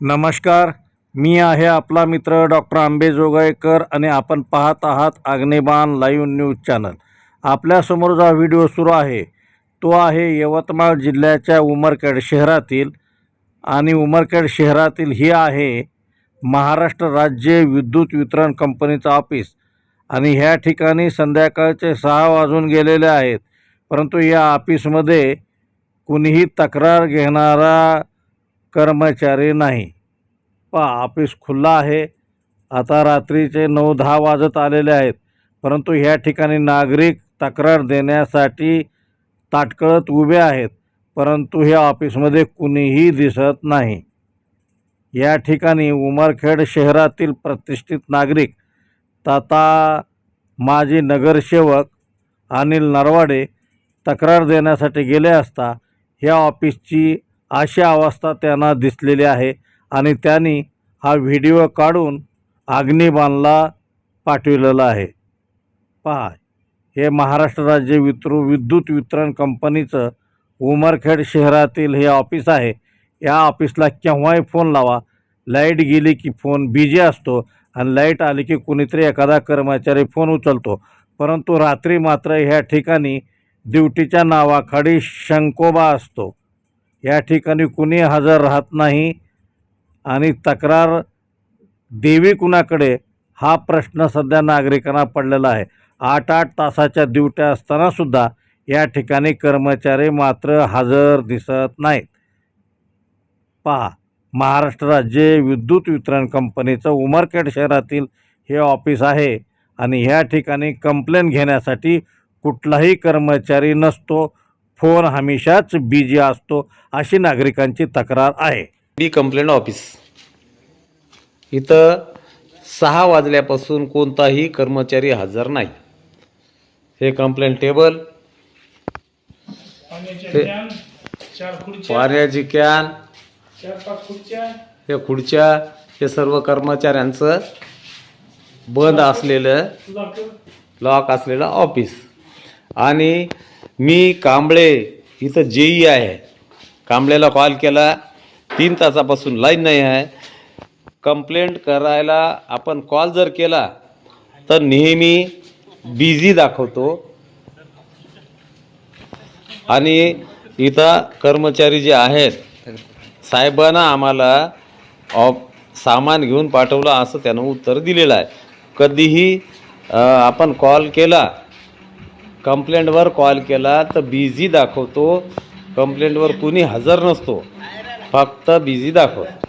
नमस्कार. मी आहे आपला मित्र डॉक्टर आंबेजोगाईकर आणि आपण पाहत आहात अग्निबाण लाईव्ह न्यूज चॅनल. आपल्यासमोर जो व्हिडिओ सुरू आहे तो आहे यवतमाळ जिल्ह्याच्या उमरखेड शहरातील आणि उमरखेड शहरातील ही आहे महाराष्ट्र राज्य विद्युत वितरण कंपनीचं ऑफिस. आणि ह्या ठिकाणी संध्याकाळचे सहा वाजून गेलेले आहेत. परंतु या ऑफिसमध्ये कुणीही तक्रार घेणारा कर्मचारी नाही. पा ऑफिस खुल्ला आहे. आता रात्रीचे नऊ दहा वाजत आलेले आहेत. परंतु ह्या ठिकाणी नागरिक तक्रार देण्यासाठी ताटकळत उभे आहेत. परंतु ह्या ऑफिसमध्ये कुणीही दिसत नाही. या ठिकाणी उमरखेड शहरातील प्रतिष्ठित नागरिक ताता माजी नगरसेवक अनिल नरवाडे तक्रार देण्यासाठी गेले असता ह्या ऑफिसची अशी अवस्था त्यांना दिसलेली आहे. आणि त्यांनी हा व्हिडिओ काढून अग्निबाणला पाठविलेला आहे. पहा हे महाराष्ट्र राज्य वितरू विद्युत वितरण कंपनीचं उमरखेड शहरातील हे ऑफिस आहे. या ऑफिसला केव्हाही फोन लावा. लाइट गेली की फोन बिजी असतो आणि लाइट आली की कुणीतरी एखादा कर्मचारी फोन उचलतो. परंतु रात्री मात्र ह्या ठिकाणी ड्युटीच्या नावाखाडी शंकोबा असतो. या ठिकाणी कुणी हजर राहत नाही आणि तक्रार देवी कुणाकडे हा प्रश्न सध्या नागरिकांना पडलेला आहे. आठ आठ तासाच्या ड्युट्या असतानासुद्धा या ठिकाणी कर्मचारी मात्र हजर दिसत नाहीत. पहा महाराष्ट्र राज्य विद्युत वितरण कंपनीचं उमरखेड शहरातील हे ऑफिस आहे आणि ह्या ठिकाणी कंप्लेंट घेण्यासाठी कुठलाही कर्मचारी नसतो. फोन हमेशाच बिजी असतो अशी नागरिकांची तक्रार आहे. B complaint office. इथं सहा वाजल्यापासून कोणताही कर्मचारी हजर नाही. हे कंप्लेंट टेबल. ते- पाण्याची कॅन. हे खुर्च्या हे सर्व कर्मचाऱ्यांचं बंद असलेलं लॉक असलेलं ऑफिस आणि मी कांबळे इथं जेई आहे. कांबळेला कॉल केला. तीन तासापासून लाईन नाही आहे. कंप्लेंट करायला आपण कॉल जर केला तर नेहमी बिझी दाखवतो. आणि इथं कर्मचारी जे आहेत साहेबांना आम्हाला ऑफ सामान घेऊन पाठवलं असं त्यानं उत्तर दिलेलं आहे. कधीही आपण कॉल केला कंप्लेंटवर कॉल केला तर बिझी दाखवतो. कंप्लेंटवर कुणी हजर नसतो. फक्त बिझी दाखवतो.